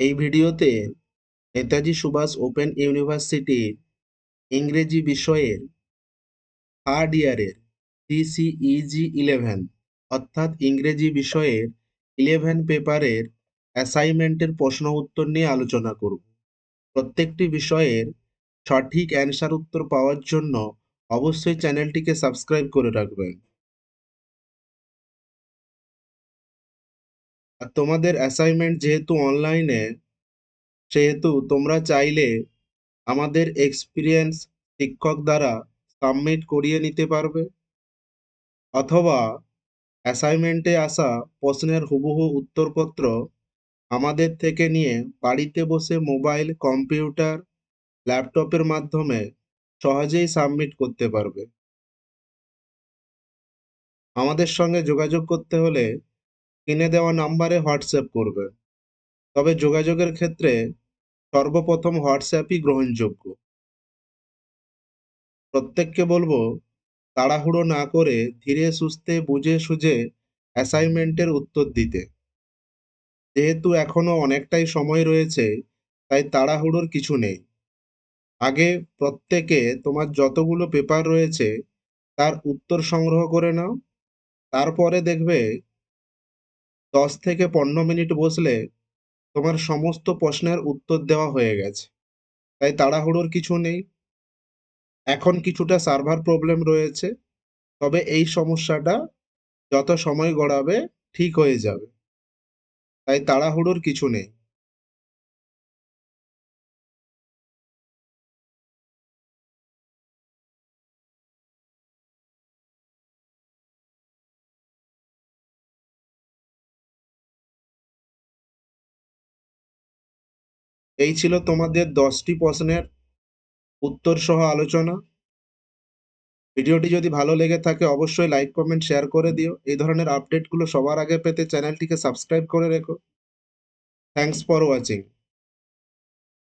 এই ভিডিওতে নেতাজি সুভাষ ওপেন ইউনিভার্সিটির ইংরেজি বিষয়ের থার্ড ইয়ারের সিসিইজি ইলেভেন অর্থাৎ ইংরেজি বিষয়ের ইলেভেন পেপারের অ্যাসাইনমেন্টের প্রশ্ন উত্তর নিয়ে আলোচনা করব। প্রত্যেকটি বিষয়ের সঠিক অ্যান্সার উত্তর পাওয়ার জন্য অবশ্যই চ্যানেলটিকে সাবস্ক্রাইব করে রাখবেন। আর তোমাদের অ্যাসাইনমেন্ট যেহেতু অনলাইনে সেহেতু তোমরা চাইলে আমাদের এক্সপিরিয়েন্স শিক্ষক দ্বারা সাবমিট করিয়ে নিতে পারবে। অথবা অ্যাসাইনমেন্টে আসা প্রশ্নের হুবহু উত্তরপত্র আমাদের থেকে নিয়ে বাড়িতে বসে মোবাইল কম্পিউটার ল্যাপটপের মাধ্যমে সহজেই সাবমিট করতে পারবে। আমাদের সঙ্গে যোগাযোগ করতে হলে স্ক্রিনে দেওয়া নাম্বারে হোয়াটসঅ্যাপ করবে। তবে যোগাযোগের ক্ষেত্রে সর্বপ্রথম হোয়াটসঅ্যাপই গ্রহণযোগ্য। প্রত্যেককে বলব, তাড়াহুড়ো না করে ধীরে সুস্থে বুঝে সুঝে অ্যাসাইনমেন্টের উত্তর দিতে। যেহেতু এখনও অনেকটাই সময় রয়েছে, তাই তাড়াহুড়োর কিছু নেই। আগে প্রত্যেকে তোমার যতগুলো পেপার রয়েছে, তার উত্তর সংগ্রহ করে নাও। তারপরে দেখবে দশ থেকে পনেরো মিনিট বসলে তোমার সমস্ত প্রশ্নের উত্তর দেওয়া হয়ে গেছে। তাই তাড়াহুড়োর কিছু নেই। এখন কিছুটা সার্ভার প্রবলেম রয়েছে। তবে এই সমস্যাটা যত সময় গড়াবে ঠিক হয়ে যাবে। তাই তাড়াহুড়োর কিছু নেই। এই ছিল তোমাদের দশটি প্রশ্নের উত্তর সহ আলোচনা। ভিডিওটি যদি ভালো লেগে থাকে, অবশ্যই লাইক কমেন্ট শেয়ার করে দিও। এই ধরনের আপডেটগুলো সবার আগে পেতে চ্যানেলটিকে সাবস্ক্রাইব করে রেখো। Thanks for watching